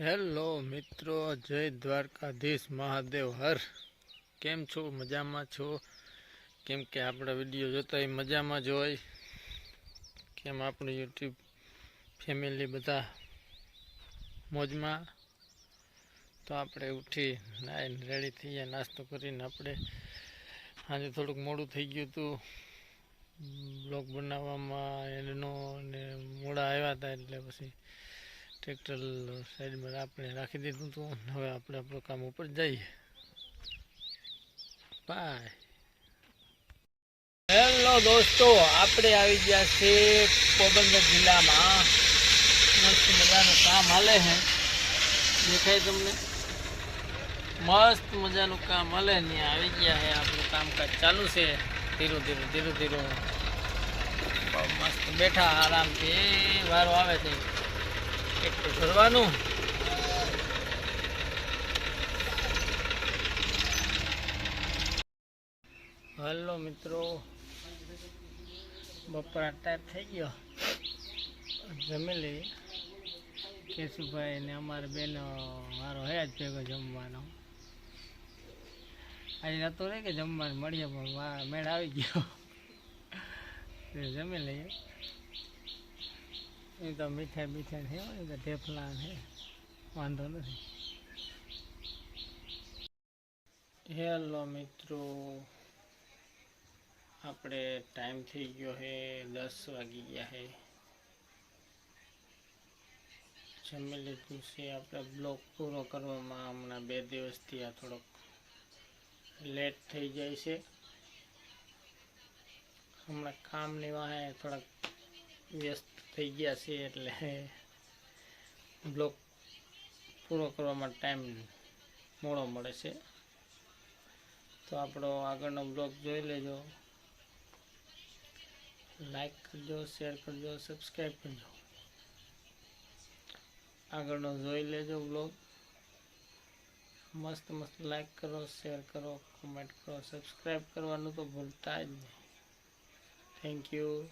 Hello મિત્રો, જય દ્વારકાધીશ મહાદેવ, હર. કેમ છો? મજામાં છો? કેમ કે આપણા વીડિયો જોતા એ મજામાં જ હોય. કેમ આપણું યુટ્યુબ ફેમિલી બધા મોજમાં? તો આપણે ઉઠી નાઈને રેડી થઈએ, નાસ્તો કરીને આપણે આજે થોડુંક મોડું થઈ ગયું હતું. બ્લોગ બનાવવામાં એનો ને મોડા આવ્યા હતા એટલે પછી ટ્રેક્ટર સાઈડમાં આપણે રાખી દીધું હતું હવે આપણે આપણું કામ ઉપર જઈએ. બાય હેલો દોસ્તો, આપણે આવી ગયા છે પોરબંદર જિલ્લામાં. મસ્ત મજાનું કામ હાલે છે. દેખાય તમને? મસ્ત મજાનું કામ હાલે ને આવી ગયા છે. આપણું કામકાજ ચાલુ છે. ધીરું ધીરું ધીરું ધીરું. બહુ મસ્ત બેઠા આરામથી. વારો આવે છે. ટ્રેક્ટર ભરવાનું હલો મિત્રો, બપોરા ટાઈપ થઈ ગયો. જમી લઈએ. કેશુભાઈ ને અમારે બેન મારો હે જ ભેગો જમવાનો. આજે નતો રે કે જમવાનું મળીએ પણ મેળ આવી ગયો. જમી લઈએ. એ તો મીઠાઈ મીઠાઈ છે એ તો ઢેફલા છે વાંધો નથી. હેલો મિત્રો, આપણે ટાઈમ થઈ ગયો છે દસ વાગી ગયા છે જમી લીધું છે, આપણે બ્લોગ પૂરો કરવામાં હમણાં બે દિવસથી આ થોડોક લેટ થઈ જાય છે. હમણાં કામની વાહે થોડાક વ્યસ્ત થઈ ગયા છે એટલે બ્લોગ પૂરો કરવામાં ટાઈમ મોડો મળે છે. તો આપણો આગળનો બ્લોગ જોઈ લેજો. લાઈક કરજો, શેર કરજો, સબસ્ક્રાઈબ કરજો. આગળનો જોઈ લેજો બ્લોગ. મસ્ત મસ્ત લાઈક કરો, શેર કરો, કોમેન્ટ કરો, સબસ્ક્રાઈબ કરવાનું તો ભૂલતા જ નહીં. Thank you.